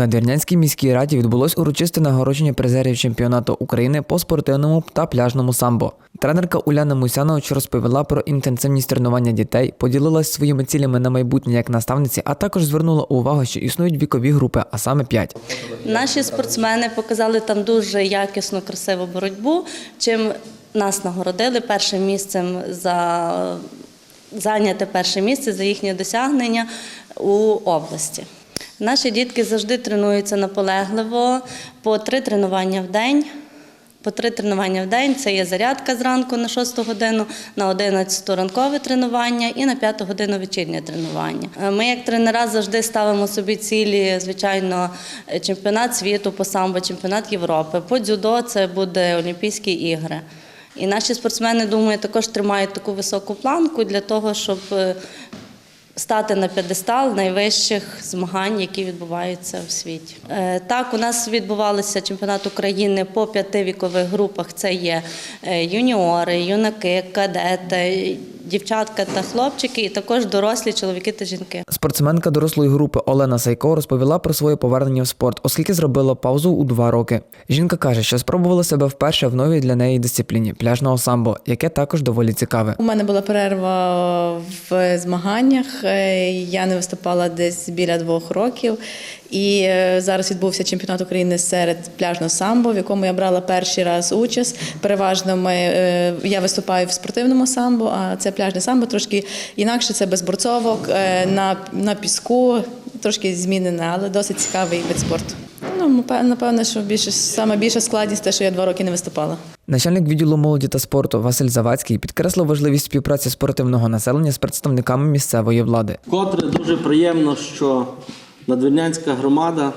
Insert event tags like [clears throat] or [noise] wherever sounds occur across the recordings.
Надвірнянській міській раді відбулось урочисте нагородження призерів чемпіонату України по спортивному та пляжному самбо. Тренерка Уляна Мусянович розповіла про інтенсивність тренування дітей, поділилась своїми цілями на майбутнє як наставниці, а також звернула увагу, що існують вікові групи, а саме п'ять. Наші спортсмени показали там дуже якісну, красиву боротьбу, чим нас нагородили першим місцем за зайняти перше місце за їхнє досягнення у області. Наші дітки завжди тренуються наполегливо по три тренування в день. По три тренування в день це є зарядка зранку на 6 годину, на 11 ранкове тренування і на 5 годину вечірнє тренування. Е, Ми, як тренера, завжди ставимо собі цілі, звичайно, е, чемпіонат світу по самбо, чемпіонат Європи. По дзюдо це буде Олімпійські ігри. І наші спортсмени, думаю, також тримають таку високу планку для того, щоб е, стати на п'єдестал найвищих змагань, які відбуваються в світі. Е, Так, у нас відбувалися чемпіонат України по п'яти вікових групах. Це є е, юніори, юнаки, кадети, дівчатка та хлопчики, і також дорослі чоловіки та жінки. Спортсменка дорослої групи Олена Сайко розповіла про своє повернення в спорт, оскільки зробила паузу у два роки. Жінка каже, що спробувала себе вперше в новій для неї дисципліні пляжного самбо, яке також доволі цікаве. У мене була перерва в змаганнях. Е, Я не виступала десь біля двох років. І е, зараз відбувся чемпіонат України серед пляжного самбо, в якому я брала перший раз участь. Переважно ми, е, я виступаю в спортивному самбо, а це пляжне самбо трошки інакше, це без борцовок, е, на, на піску, трошки змінене, але досить цікавий вид спорту. Ну, напе- напевно, що більше, саме більша складність те, що я два роки не виступала. Начальник відділу молоді та спорту Василь Завадський підкреслив важливість співпраці спортивного населення з представниками місцевої влади. Вкотре дуже приємно, що надвірнянська громада,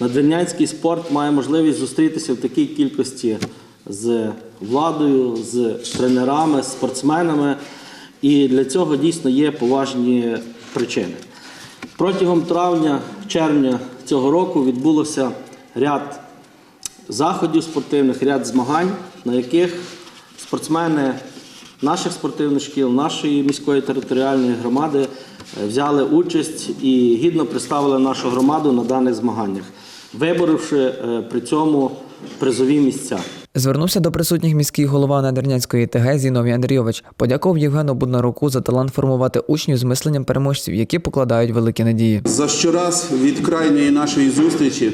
надвірнянський спорт має можливість зустрітися в такій кількості з владою, з тренерами, з спортсменами. І для цього дійсно є поважні причини. Протягом травня-червня цього року відбулося ряд заходів спортивних, ряд змагань, на яких спортсмени наших спортивних шкіл, нашої міської територіальної громади взяли участь і гідно представили нашу громаду на даних змаганнях, виборивши е, при цьому призові місця. Звернувся до присутніх міський голова Надвірнянської ТГ Зіновій Андрійович. Подякував Євгену Буднаруку за талант формувати учнів з мисленням переможців, які покладають великі надії. За щораз від крайньої нашої зустрічі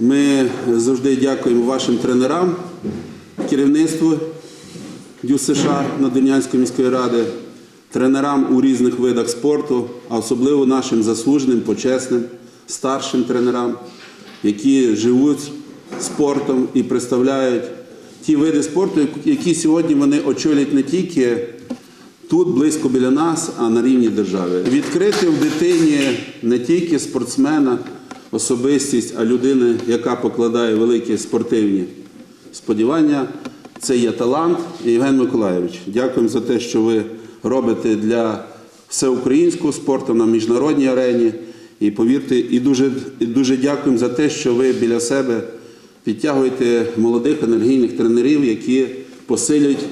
ми завжди дякуємо вашим тренерам, керівництву ДЮС США Надвірнянської міської ради, тренерам у різних видах спорту, а особливо нашим заслуженим, почесним, старшим тренерам, які живуть спортом і представляють ті види спорту, які сьогодні вони очолюють не тільки тут, близько біля нас, а на рівні держави. Відкрити в дитині не тільки спортсмена, особистість, а людини, яка покладає великі спортивні сподівання. Це є талант. Євген Миколайович, дякуємо за те, що ви робите для всеукраїнського спорту на міжнародній арені. І повірте, і дуже, і дуже дякуємо за те, що ви біля себе підтягуєте молодих енергійних тренерів, які посилюють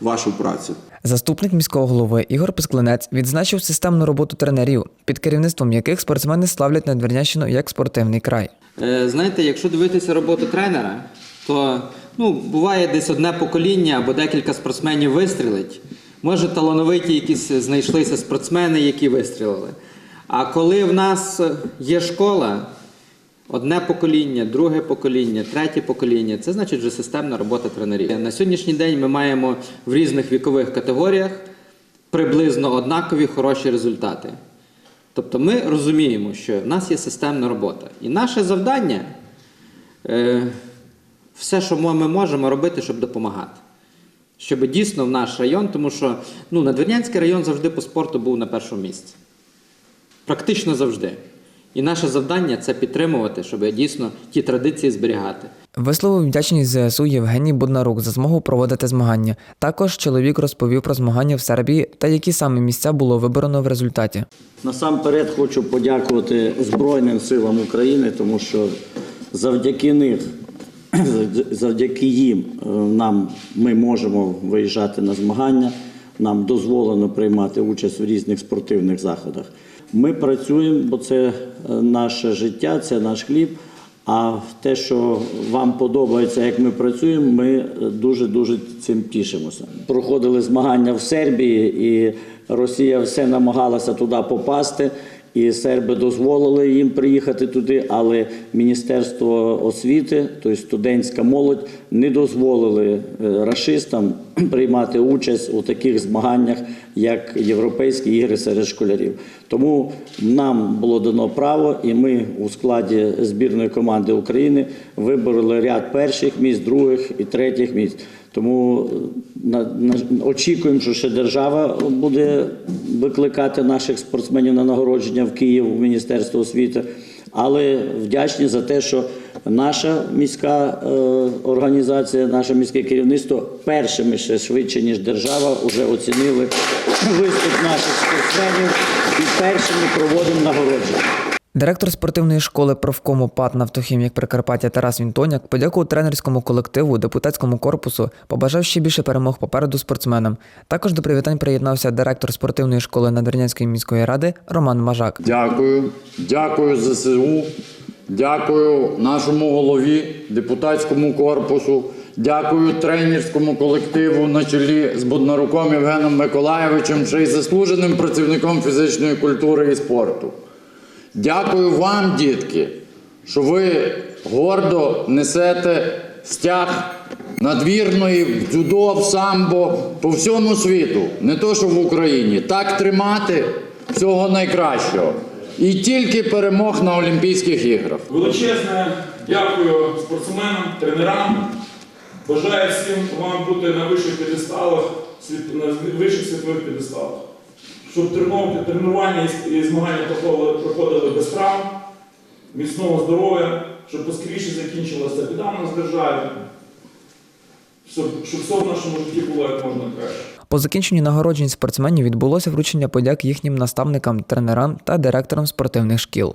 вашу працю. Заступник міського голови Ігор Писклинець відзначив системну роботу тренерів, під керівництвом яких спортсмени славлять Надвірнянщину як спортивний край. Е, Знаєте, якщо дивитися роботу тренера, то ну, буває десь одне покоління або декілька спортсменів вистрілить. Може, талановиті якісь знайшлися спортсмени, які вистрілили. А коли в нас є школа, одне покоління, друге покоління, третє покоління, це значить вже системна робота тренерів. На сьогоднішній день ми маємо в різних вікових категоріях приблизно однакові хороші результати. Тобто ми розуміємо, що в нас є системна робота. І наше завдання е, все, що ми можемо робити, щоб допомагати. Щоб дійсно в наш район, тому що ну, Надвірнянський район завжди по спорту був на першому місці. Практично завжди. І наше завдання це підтримувати, щоб дійсно ті традиції зберігати. Висловив вдячність ЗСУ Євгеній Буднарук за змогу проводити змагання. Також чоловік розповів про змагання в Сербії та які саме місця було вибрано в результаті. Насамперед хочу подякувати Збройним силам України, тому що завдяки них, завдяки їм е, нам ми можемо виїжджати на змагання, нам дозволено приймати участь в різних спортивних заходах. Ми працюємо, бо це е, наше життя, це наш хліб. А те, що вам подобається, як ми працюємо, ми дуже дуже цим тішимося. Проходили змагання в Сербії, і Росія все намагалася туди попасти. І серби дозволили їм приїхати туди, але Міністерство освіти, тобто студентська молодь, не дозволили е, рашистам [clears throat] приймати участь у таких змаганнях, як Європейські ігри серед школярів. Тому нам було дано право, і ми у складі збірної команди України вибороли ряд перших місць, других і третіх місць. Тому е, на, на, очікуємо, що ще держава буде викликати наших спортсменів на нагородження в Київ у Міністерство освіти. Але вдячні за те, що наша міська е, організація, наше міське керівництво першими ще швидше, ніж держава, вже оцінили виступ наших спортсменів і першими проводимо нагородження. Директор спортивної школи профкому ПАТ «Нафтохімік Прикарпаття Тарас Вінтоняк подякував тренерському колективу, депутатському корпусу, побажав ще більше перемог попереду спортсменам. Також до привітань приєднався директор спортивної школи Надвірнянської міської ради Роман Мажак. Дякую, дякую ЗСУ, дякую нашому голові, депутатському корпусу, дякую тренерському колективу на чолі з Буднаруком Євгеном Миколаєвичем, ще й заслуженим працівником фізичної культури і спорту. Дякую вам, дітки, що ви гордо несете стяг надвірної в дзюдо, в самбо по всьому світу, не то що в Україні. Так тримати всього найкращого. І тільки перемог на Олімпійських іграх. Величезне дякую спортсменам, тренерам. Бажаю всім вам бути на вищих п'єдесталах, на вищих світових п'єдесталах. Щоб тренування, і- змагання проходили, без травм, міцного здоров'я, щоб поскоріше закінчилася біда в нас державі, щоб все в нашому житті було як можна краще. По закінченню нагороджень спортсменів відбулося вручення подяк їхнім наставникам, тренерам та директорам спортивних шкіл.